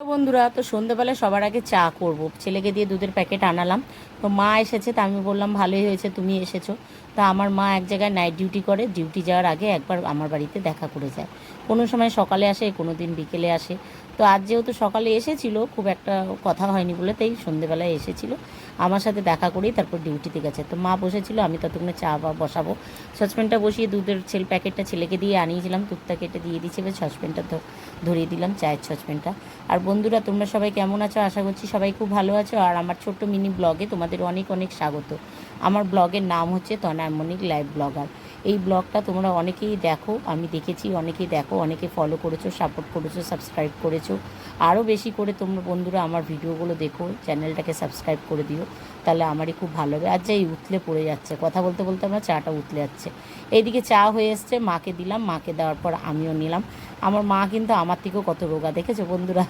বন্ধুরা, তো সন্ধ্যেবেলায় সবার আগে চা করব। ছেলেকে দিয়ে দুধের প্যাকেট আনালাম। তো মা এসেছে, তা আমি বললাম, ভালোই হয়েছে, তুমি এসেছ। তা আমার মা এক জায়গায় নাইট ডিউটি করে ডিউটি যাওয়ার আগে একবার আমার বাড়িতে দেখা করে যায়। কোনো সময় সকালে আসে, কোনো দিন বিকেলে আসে। তো আজ যেহেতু সকালে এসেছিল, খুব একটা কথা হয়নি বলে তাই সন্ধেবেলায় এসেছিল। আমার সাথে দেখা করেই তারপর ডিউটিতে গেছে। তো মা বসেছিল, আমি ততক্ষণে চা বা বসাবো। সসপ্যানটা বসিয়ে দুধের ছেল প্যাকেটটা ছেলেকে দিয়ে আনিয়েছিলাম, দুধটা কেটে দিয়ে দিয়েছি, এবার তো ধরিয়ে দিলাম, চায়ের সসপ্যানটা আর বন্ধুরা, তোমরা সবাই কেমন আছো? আশা করছি সবাই খুব ভালো আছো। আর আমার ছোট্ট মিনি ব্লগে তোমাদের অনেক অনেক স্বাগত। আমার ব্লগের নাম হচ্ছে তনামনিক লাইভ ব্লগার এই ব্লগটা তোমরা অনেকেই দেখো, আমি দেখেছি, অনেকেই দেখো, অনেকে ফলো করেছ সাপোর্ট করেছ সাবস্ক্রাইব করেছ। আরও বেশি করে তোমরা বন্ধুরা আমার ভিডিওগুলো দেখো চ্যানেলটাকে সাবস্ক্রাইব করে দিও। তাহলে আমারই খুব ভালো হবে। আর যাই উতলে পড়ে যাচ্ছে। কথা বলতে বলতে আমার চাটা উতলে যাচ্ছে। এইদিকে চা হয়ে এসছে, মাকে দিলাম। মাকে দেওয়ার পর আমিও নিলাম। আমার মা কিন্তু আমার থেকেও কত রোগা, দেখেছ বন্ধুরা?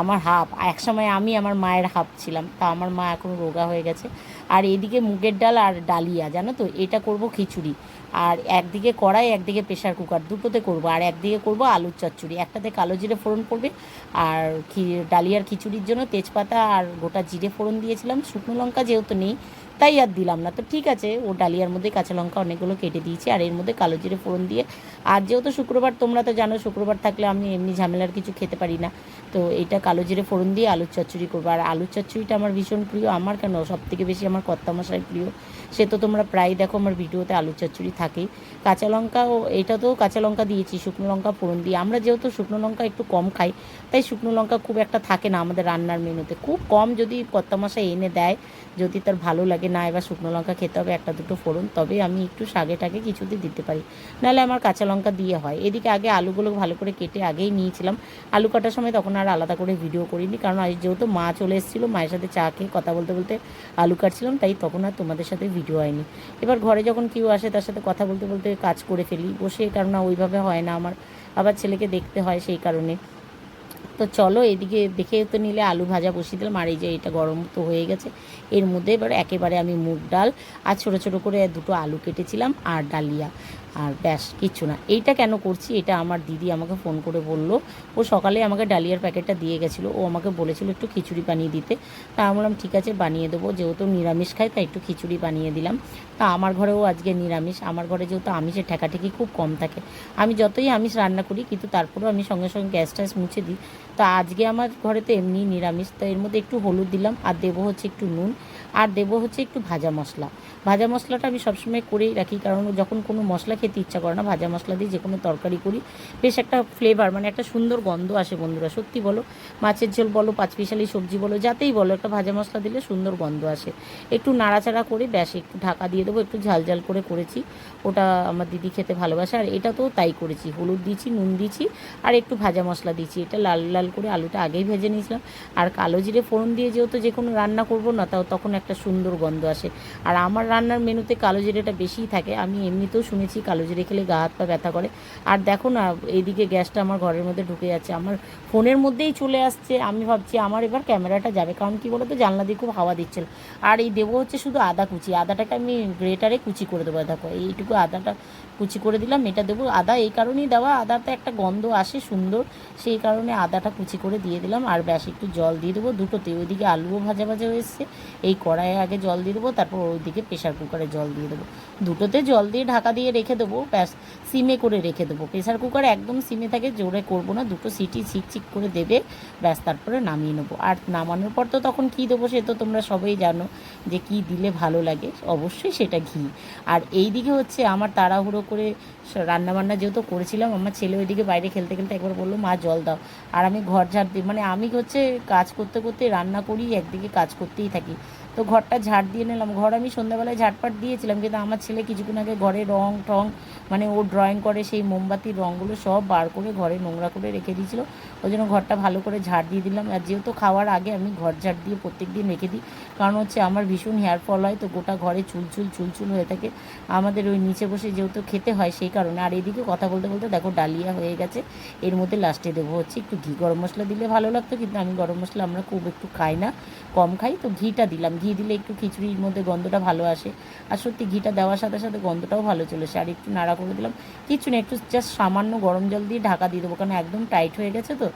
আমার হাফ। এক সময় আমি আমার মায়ের হাফ ছিলাম, তা আমার মা এখন রোগা হয়ে গেছে। আর এদিকে মুগের ডাল আর ডালিয়া, জানো তো? এটা করব খিচুড়ি। আর একদিকে কড়াই, একদিকে প্রেশার কুকার দুটোতে করব। আর একদিকে করব আলুর চচ্চড়ি। একটাতে কালো জিরে ফোড়ন পড়বে আর খি- ডালিয়ার খিচুড়ির জন্য তেজপাতা আর গোটা জিরে ফোড়ন দিয়েছিলাম। শুকনো লঙ্কা যেহেতু নেই, তাই আর দিলাম না। তো ঠিক আছে, ও ডালিয়ার মধ্যে কাঁচা লঙ্কা অনেকগুলো কেটে দিয়েছি। আর এর মধ্যে কালো জিরে ফোড়ন দিয়ে, আর যেহেতু শুক্রবার, তোমরা তো জানো শুক্রবার থাকলে আমি এমনি ঝামেলার কিছু খেতে পারি না। তো এটা কালো জিরে ফোড়ন দিয়ে আলুর চচ্চড়ি করব। আর আলুর চচ্চড়িটা আমার ভীষণ প্রিয়। আমার কেন সব থেকে বেশি আমার কর্তা মশাই প্রিয়? সে তো তোমরা প্রায় দেখো আমার ভিডিওতে আলুর চচ্চড়ি থাকেই কাঁচা লঙ্কাও তো কাঁচা লঙ্কা দিয়েছি, শুকনো লঙ্কা, ফোড়ন দিয়ে। আমরা যেহেতু শুকনো লঙ্কা একটু কম খাই, তাই শুকনো লঙ্কা খুব একটা থাকে না আমাদের রান্নার মেনুতে। খুব কম যদি কর্তা মশাই এনে দেয়, যদি তার ভালো লাগে না, এবার শুকনো লঙ্কা খেতে হবে একটা দুটো ফোড়ন, তবে আমি একটু শাগে টাগে কিছুতে দিতে পারি। নাহলে আমার কাঁচা লঙ্কা দিয়ে হয়। এদিকে আগে আলুগুলো ভালো করে কেটে আগেই নিয়েছিলাম। আলু কাটার সময় তখন আর আলাদা করে ভিডিও করিনি, কারণ আজ যেহেতু মা চলে এসেছিল, মায়ের সাথে চা খেয়ে কথা বলতে বলতে আলু কাটছিলাম, তাই তখন আর তোমাদের সাথে ভিডিও হয়নি। এবার ঘরে যখন কেউ আসে, তার সাথে কথা বলতে বলতে কাজ করে ফেলি। বসে কারণ ওইভাবে হয় না, আমার আবার ছেলেকে দেখতে হয় সেই কারণে। তো চলো এদিকে দেখে তো নিলে আলু ভাজা বসিয়ে দিলাম। আর এই যে এটা গরম তো হয়ে গেছে। এর মধ্যে এবার একেবারে আমি মুগ ডাল আর ছোটো ছোটো করে দুটো আলু কেটেছিলাম আর ডালিয়া। আর ব্যাস, কিচ্ছু না। এইটা কেন করছি? এটা আমার দিদি আমাকে ফোন করে বলল। ও সকালে আমাকে ডালিয়ার প্যাকেটটা দিয়ে গেছিল। ও আমাকে বলেছিল একটু খিচুড়ি বানিয়ে দিতে। তা আমি বললাম, ঠিক আছে, বানিয়ে দেবো। যেহেতু নিরামিষ খাই, তাই একটু খিচুড়ি বানিয়ে দিলাম। তা আমার ঘরেও আজকে নিরামিষ। আমার ঘরে যেহেতু আমিষের ঠেকাঠেকি খুব কম থাকে। আমি যতই আমিষ রান্না করি, কিন্তু তারপরেও আমি সঙ্গে সঙ্গে গ্যাস ট্যাস মুছে দিই। তা আজকে আমার ঘরে তো এমনি নিরামিষ। তো এর মধ্যে একটু হলুদ দিলাম আর দেবো হচ্ছে একটু নুন। আর দেবো হচ্ছে একটু ভাজা মশলা। ভাজা মশলাটা আমি সবসময় করেই রাখি, কারণ যখন কোনো মশলা খেতে ইচ্ছা করে না, ভাজা মশলা দিয়ে যে কোনো তরকারি করি। বেশ একটা ফ্লেভার মানে একটা সুন্দর গন্ধ আসে বন্ধুরা, সত্যি বলো। মাছের ঝোল বলো, পাঁচমিশালি সবজি বলো, যাতেই বলো, একটা ভাজা মশলা দিলে সুন্দর গন্ধ আসে। একটু নাড়াচাড়া করে ব্যাস, একটু ঢাকা দিয়ে দেবো, একটু ঝাল ঝাল করে করেছি। ওটা আমার দিদি খেতে ভালোবাসে, আর এটা তো তাই করেছি। হলুদ দিয়েছি, নুন দিয়েছি, আর একটু ভাজা মশলা দিয়েছি। এটা লাল লাল করে আলুটা আগেই ভেজে নিয়েছিলাম। আর কালো জিরে ফোড়ন দিয়ে যেহেতু যে কোনো রান্না করব না, তাও তখন একটা সুন্দর গন্ধ আসে। আর আমার রান্নার মেনুতে কালো জিরেটা বেশিই থাকে। আমি এমনিতেও শুনেছি কালো জিরে খেলে গা হাত পা ব্যথা করে। আর দেখো না, এইদিকে গ্যাসটা আমার ঘরের মধ্যে ঢুকে যাচ্ছে। আমার ফোনের মধ্যেই চলে আসছে। আমি ভাবছি আমার এবার ক্যামেরাটা যাবে, কারণ কি বলতো, জানলা দিয়ে খুব হাওয়া দিচ্ছিল। আর এই দেবো হচ্ছে শুধু আদা কুচি। আদাটাকে আমি গ্রেটারে কুচি করে দেবো, দেখো। এইটুকু আদাটা কুচি করে দিলাম, এটা দেবো। আদা এই কারণেই দেওয়া, আদাতে একটা গন্ধ আসে সুন্দর, সেই কারণে আদাটা কুচি করে দিয়ে দিলাম। আর ব্যাস, একটু জল দিয়ে দেবো দুটোতে। ওইদিকে আলুও ভাজা ভাজা হয়ে এসছে। এই কড়াইয়ে আগে জল দিয়ে দেবো, তারপর ওইদিকে প্রেশার কুকারে জল দিয়ে দেবো। দুটোতে জল দিয়ে ঢাকা দিয়ে রেখে দেবো। ব্যাস, সিমে করে রেখে দেবো। প্রেশার কুকার একদম সিমে থাকে, জোরে করব না, দুটো সিটি ছিকচিক করে দেবে, ব্যাস, তারপরে নামিয়ে নেব। আর নামানোর পর তো তখন কী দেবো, সে তো তোমরা সবাই জানো যে কি দিলে ভালো লাগে, অবশ্যই সেটা ঘি। আর এই দিকে হচ্ছে আমার তাড়াহুড়ো করে রান্নাবান্না যেহেতু করেছিলাম, আমার ছেলে ওইদিকে বাইরে খেলতে খেলতে একবার বলল, মা, জল দাও। আর আমি ঘর ঝাড় দিই মানে আমি হচ্ছে কাজ করতে করতে রান্না করি, একদিকে কাজ করতেই থাকি। তো ঘরটা ঝাড় দিয়ে নিলাম। ঘর আমি সন্ধ্যাবেলায় ঝাড়পাট দিয়েছিলাম, কিন্তু আমার ছেলে কিছুক্ষণ আগে ঘরে রং টং মানে ও ড্রয়িং করে সেই মোমবাতির রঙগুলো সব বার করে ঘরে নোংরা করে রেখে দিয়েছিল। ওই জন্য ঘরটা ভালো করে ঝাড় দিয়ে দিলাম। আর যেহেতু খাওয়ার আগে আমি ঘর ঝাড় দিয়ে প্রত্যেক দিন রেখে দিই, কারণ হচ্ছে আমার ভীষণ হেয়ার ফল হয়, তো গোটা ঘরে চুলচুল চুলচুল হয়ে থাকে। আমাদের ওই নিচে বসে যেহেতু খেতে হয় সেই কারণে। আর এদিকে কথা বলতে বলতে দেখো ডালিয়া হয়ে গেছে। এর মধ্যে লাস্টে দেবো হচ্ছে একটু ঘি গরম মশলা দিলে ভালো লাগতো, কিন্তু আমি গরম মশলা আমরা খুব একটু খাই না, কম খাই, তো ঘিটা দিলাম। ঘি দিলে একটু খিচুড়ির মধ্যে গন্ধটা ভালো আসে। আর সত্যি ঘিটা দেওয়ার সাথে সাথে গন্ধটাও ভালো চলে আসে। আর একটু নাড়া করে দিলাম। কিছু না একটু জাস্ট সামান্য গরম জল দিয়ে ঢাকা দিয়ে দেবো। কারণ একদম টাইট হয়ে গেছে তো।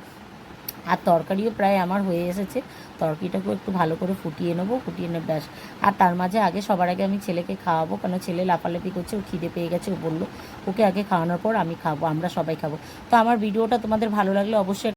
আর তরকারিও প্রায় আমার হয়ে এসেছে। তরকারিটাকেও একটু ভালো করে ফুটিয়ে নেব, ফুটিয়ে নেব ব্যাস। আর তার মাঝে আগে সবার আগে আমি ছেলেকে খাওয়াবো। কেন ছেলে লাফালাফি করছে, ও খিদে পেয়ে গেছে, ও বলল, ওকে আগে খাওয়ানোর পর আমি খাব, আমরা সবাই খাব। তো আমার ভিডিওটা তোমাদের ভালো লাগলে অবশ্যই